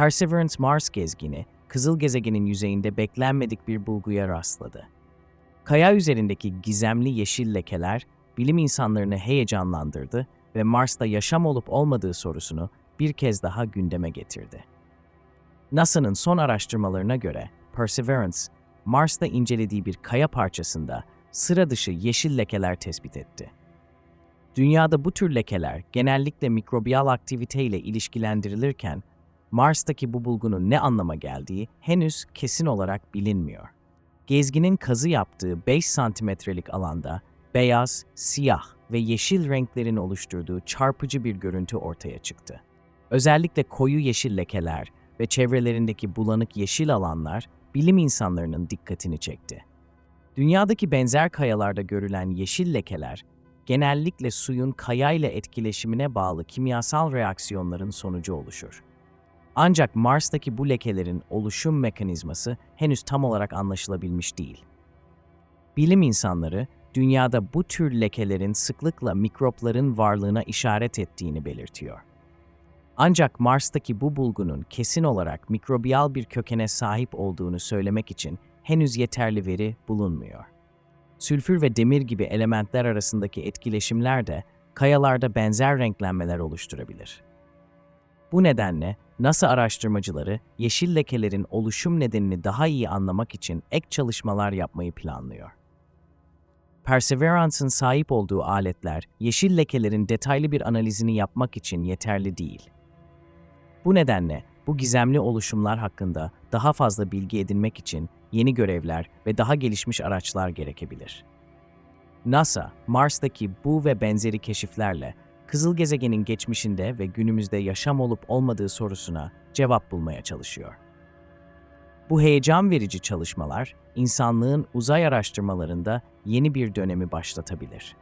Perseverance Mars gezgini, kızıl gezegenin yüzeyinde beklenmedik bir bulguya rastladı. Kaya üzerindeki gizemli yeşil lekeler bilim insanlarını heyecanlandırdı ve Mars'ta yaşam olup olmadığı sorusunu bir kez daha gündeme getirdi. NASA'nın son araştırmalarına göre Perseverance, Mars'ta incelediği bir kaya parçasında sıra dışı yeşil lekeler tespit etti. Dünyada bu tür lekeler genellikle mikrobiyal aktivite ile ilişkilendirilirken, Mars'taki bu bulgunun ne anlama geldiği henüz kesin olarak bilinmiyor. Gezginin kazı yaptığı 5 santimetrelik alanda beyaz, siyah ve yeşil renklerin oluşturduğu çarpıcı bir görüntü ortaya çıktı. Özellikle koyu yeşil lekeler ve çevrelerindeki bulanık yeşil alanlar bilim insanlarının dikkatini çekti. Dünyadaki benzer kayalarda görülen yeşil lekeler, genellikle suyun kayayla etkileşimine bağlı kimyasal reaksiyonların sonucu oluşur. Ancak Mars'taki bu lekelerin oluşum mekanizması henüz tam olarak anlaşılabilmiş değil. Bilim insanları, dünyada bu tür lekelerin sıklıkla mikropların varlığına işaret ettiğini belirtiyor. Ancak Mars'taki bu bulgunun kesin olarak mikrobiyal bir kökene sahip olduğunu söylemek için henüz yeterli veri bulunmuyor. Sülfür ve demir gibi elementler arasındaki etkileşimler de kayalarda benzer renklenmeler oluşturabilir. Bu nedenle NASA araştırmacıları yeşil lekelerin oluşum nedenini daha iyi anlamak için ek çalışmalar yapmayı planlıyor. Perseverance'ın sahip olduğu aletler yeşil lekelerin detaylı bir analizini yapmak için yeterli değil. Bu nedenle bu gizemli oluşumlar hakkında daha fazla bilgi edinmek için yeni görevler ve daha gelişmiş araçlar gerekebilir. NASA, Mars'taki bu ve benzeri keşiflerle kızıl gezegenin geçmişinde ve günümüzde yaşam olup olmadığı sorusuna cevap bulmaya çalışıyor. Bu heyecan verici çalışmalar, insanlığın uzay araştırmalarında yeni bir dönemi başlatabilir.